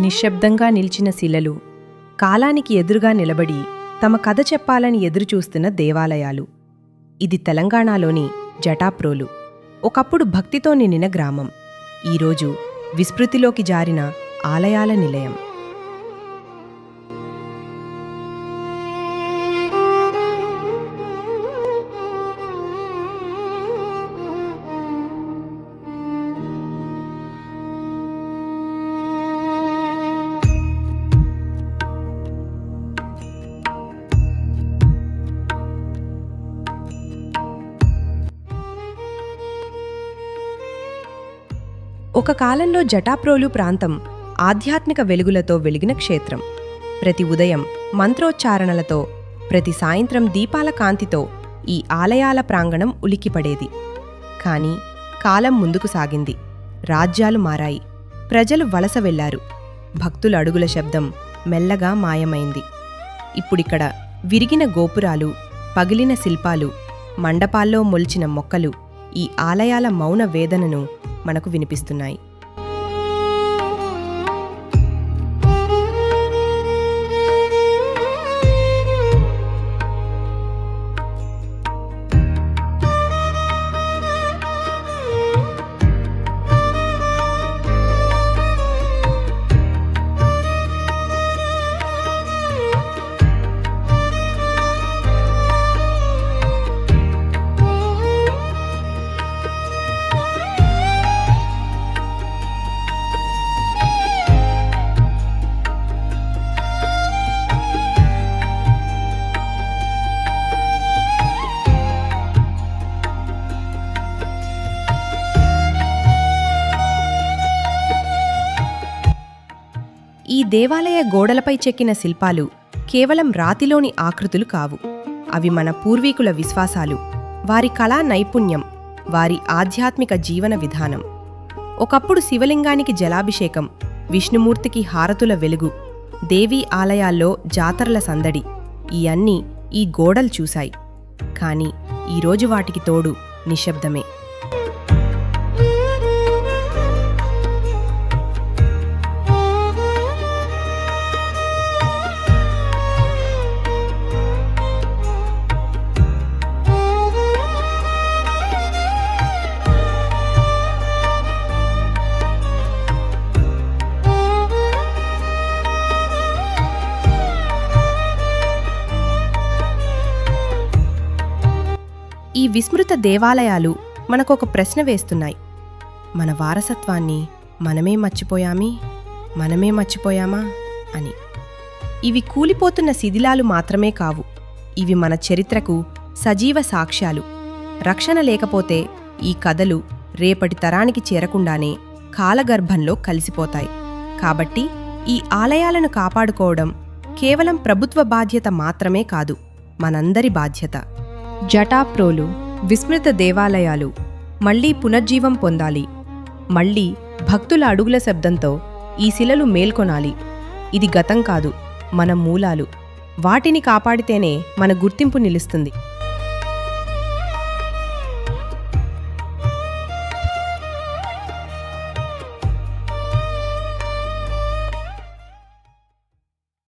నిశ్శబ్దంగా నిలిచిన శిలలు కాలానికి ఎదురుగా నిలబడి తమ కథ చెప్పాలని ఎదురుచూస్తున్న దేవాలయాలు. ఇది తెలంగాణలోని జటాప్రోలు. ఒకప్పుడు భక్తితో నిండిన గ్రామం. ఈరోజు విస్మృతిలోకి జారిన ఆలయాల నిలయం. ఒక కాలంలో జటాప్రోలు ప్రాంతం ఆధ్యాత్మిక వెలుగులతో వెలిగిన క్షేత్రం. ప్రతి ఉదయం మంత్రోచ్చారణలతో ప్రతి సాయంత్రం దీపాల కాంతితో ఈ ఆలయాల ప్రాంగణం ఉలిక్కిపడేది. కానీ కాలం ముందుకు సాగింది. రాజ్యాలు మారాయి. ప్రజలు వలస వెళ్ళారు. భక్తుల అడుగుల శబ్దం మెల్లగా మాయమైంది. ఇప్పుడిక్కడ విరిగిన గోపురాలు పగిలిన శిల్పాలు మండపాల్లో మొలిచిన మొక్కలు ఈ ఆలయాల మౌన వేదనను మనకు వినిపిస్తున్నాయి. ఈ దేవాలయ గోడలపై చెక్కిన శిల్పాలు కేవలం రాతిలోని ఆకృతులు కావు. అవి మన పూర్వీకుల విశ్వాసాలు. వారి కళా నైపుణ్యం వారి ఆధ్యాత్మిక జీవన విధానం. ఒకప్పుడు శివలింగానికి జలాభిషేకం విష్ణుమూర్తికి హారతుల వెలుగు దేవీ ఆలయాల్లో జాతరల సందడి ఈ అన్నీ ఈ గోడలు చూశాయి. కాని ఈరోజు వాటికి తోడు నిశ్శబ్దమే. ఈ విస్మృత దేవాలయాలు మనకొక ప్రశ్న వేస్తున్నాయి. మన వారసత్వాన్ని మనమే మర్చిపోయామి? మనమే మర్చిపోయామా? అని. ఇవి కూలిపోతున్న శిథిలాలు మాత్రమే కావు. ఇవి మన చరిత్రకు సజీవ సాక్ష్యాలు. రక్షణ లేకపోతే ఈ కథలు రేపటి తరానికి చేరకుండానే కాలగర్భంలో కలిసిపోతాయి. కాబట్టి ఈ ఆలయాలను కాపాడుకోవడం కేవలం ప్రభుత్వ బాధ్యత మాత్రమే కాదు మనందరి బాధ్యత. జటాప్రోలు విస్మృత దేవాలయాలు మళ్ళీ పునర్జీవం పొందాలి. మళ్ళీ భక్తుల అడుగుల శబ్దంతో ఈ శిలలు మేల్కొనాలి. ఇది గతం కాదు మన మూలాలు. వాటిని కాపాడితేనే మన గుర్తింపు నిలుస్తుంది.